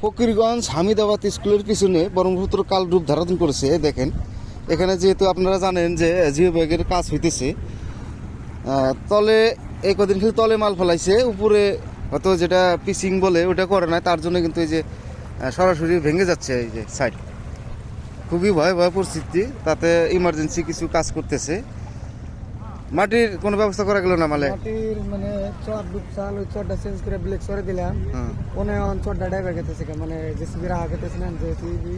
ফকিরগঞ্জ হামিদাবাদ স্কুলের পিছনে ব্রহ্মপুত্র কাল রূপ ধারণ করেছে, দেখেন। এখানে যেহেতু আপনারা জানেন যে জিও ব্যাগের কাজ হইতেছে তলে এই কদিন খালি তলে মাল ফেলাইছে, উপরে হয়তো যেটা পিচিং বলে ওটা করে না তার জন্য কিন্তু এই যে সরাসরি ভেঙে যাচ্ছে এই যে সাইড খুবই ভয় ভয় পরিস্থিতি, তাতে ইমার্জেন্সি কিছু কাজ করতেছে। মাটির কোনো ব্যবস্থা করা গেল না মালে? মাটির মানে চট ডুবসাল ওই চটটা চেঞ্জ করে ব্লেক সরে দিলাম। ওনে অন চটটা ডাইভার গেতেছে মানে জেসিবি রাহা গেতেছে না জেসিবি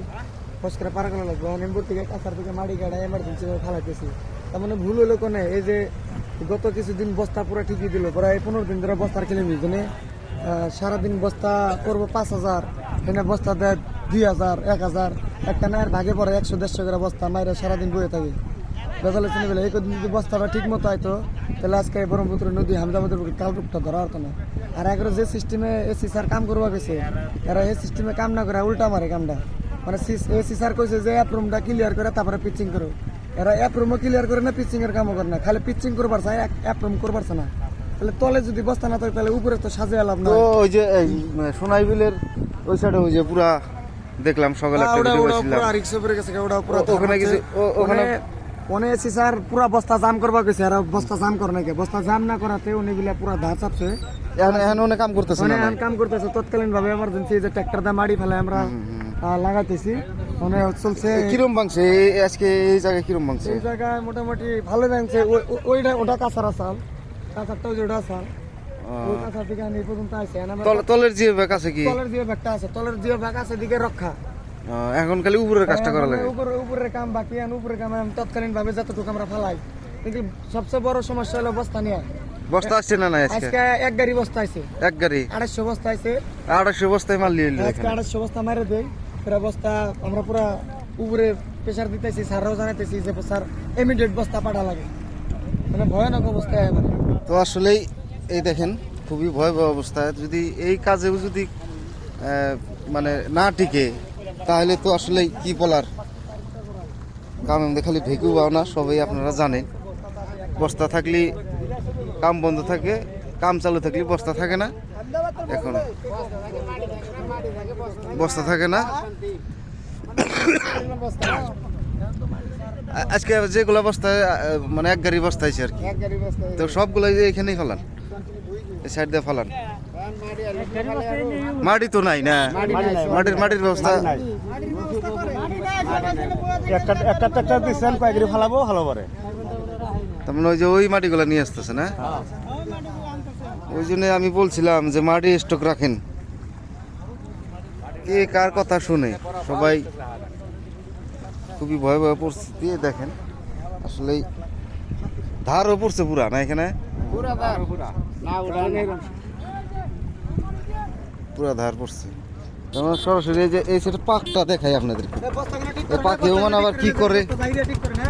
ফস করে পার করা লাগবে। অনেক থেকে কাছার থেকে মাটি গাড়া এমার্জেন্সি ফালাইতেছি। তার মানে ভুল হলো কোনে? এই যে গত কিছুদিন বস্তা পুরো ঠিকই দিল প্রায় পনেরো দিন ধরে বস্তার কিনে নিই মানে সারাদিন বস্তা করব পাঁচ হাজার এনে বস্তা দেয় দুই হাজার এক হাজার। একটা নায়ের ভাগে পড়ে একশো দেড়শো করে বস্তা মায়ের সারাদিন বয়ে থাকে। বেজালে চিনি বেলা এই কদিন যদি বস্তাটা ঠিক মতো আইতো তাহলে আজকে এই ব্রহ্মপুত্র নদী হামদাবাদের কাল রূপটা ধরা হতো না। আর এগারো যে সিস্টেমে এসি স্যার কাম করবা গেছে এরা এই সিস্টেমে কাম না করে উল্টা মারে কামটা। মানে এসি স্যার কইছে যে অ্যাপ রুমটা ক্লিয়ার করে তারপরে পিচিং করো। এরা অ্যাপ রুমও ক্লিয়ার করে না পিচিং এর কামও করে না। খালি পিচিং করবার চাই অ্যাপ রুম করবার না। তাহলে তলে যদি বস্তা না থাকে তাহলে উপরে তো সাজে লাভ না ওই যে সোনাই বিলের ওই সাইডে ওই যে পুরা দেখলাম সকালে একটা ওটা ভিডিও ওখানে কিছু- ওখানে- এসি স্যার পুরা বস্তা জাম করবা গেছে আর বস্তা জাম করে নাকি বস্তা জাম না করাতে উনি বিলা পুরা ধা চাপছে। এখন অনেক কাম করতেছে মানে এখন কাম করতেছে তৎকালীন ভাবে এমার্জেন্সি যে ট্রাক্টর দা মাড়ি ফেলে আমরা লাগাইতেছি। মানে চলছে কিরম ভাঙছে? আজকে এই জায়গায় কিরম ভাঙছে? এই জায়গায় মোটামুটি ভালো ব্যাংকছে ওইটা ওটা কাঁচার আসাল কাঁচারটা ওই ওটা তল- তলের যে ব্যাগ আছে কি? তলের যে ব্যাগটা আছে। তলের যে ব্যাগ আছে দিকে রক্ষা। এখন খালি উপরের কাজটা করা লাগে। উপরে উপরের কাম বাকি আন উপরের কাম আমি তৎকালীন ভাবে যতটুকু আমরা ফালাই। কিন্তু সবচেয়ে বড় সমস্যা হলো বস্তা নিয়ে। বস্তা আসছে না না আজকে? এক গাড়ি বস্তা আছে। এক গাড়ি? আড়াইশো বস্তা আছে। আড়াইশো বস্তায় মাল নিয়ে আজকে এখানে। আড়াইশো বস্তা মারে দেয় পুরা বস্তা আমরা পুরা উপরে প্রেশার দিতেছি স্যাররাও জানাইতেছি যে স্যার ইমিডিয়েট বস্তা পাঠা লাগে। মানে ভয়ানক অবস্থায় মানে। তো আসলেই এই দেখেন খুবই ভয়াবহ অবস্থা। যদি এই কাজেও যদি মানে না টিকে তাহলে তো আসলে কি বলার? এমনি খালি ভেকু পাও না, সবাই আপনারা জানেন। বস্তা থাকলে কাম বন্ধ থাকে, কাম চালু থাকলে বস্তা থাকে না। এখন বস্তা থাকে না। আজকে যেগুলো বস্তায় মানে এক গাড়ি বস্তা আছে আর কি। তো সবগুলো এখানেই এই সাইড দিয়ে ফেলান। মাটি তো নাই না? মাটির মাটির ব্যবস্থা একটা একটা ট্রাক্টর দিচ্ছেন কয়েকটি ফালাবো ভালো করে। তার মানে ওই যে ওই মাটিগুলো নিয়ে আসতেছে না? ওই জন্য আমি বলছিলাম যে মাটি স্টক রাখেন। কে কার কথা শুনে? সবাই খুবই ভয়াবহ পরিস্থিতি এই দেখেন আসলেই ধারও পড়ছে পুরা না এখানে? পুরা ধার পড়ছে। সরাসরি এই যে এই সেটা পাকটা দেখাই আপনাদেরকে। এই পাকেও মানে আবার কি করে ঠিক করে না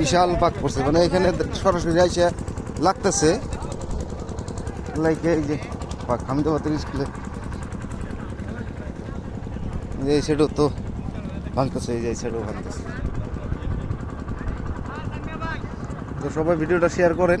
বিশাল পাক পড়ছে। মানে এখানে সরাসরি আইসা লাগতেছে। লাইক এই যে পাক হামিদাবাদের স্কুলে এই সাইডও তো ভাঙতেছে এই যে সাইডও ভাঙতেছে। তো সবাই ভিডিওটা শেয়ার করেন।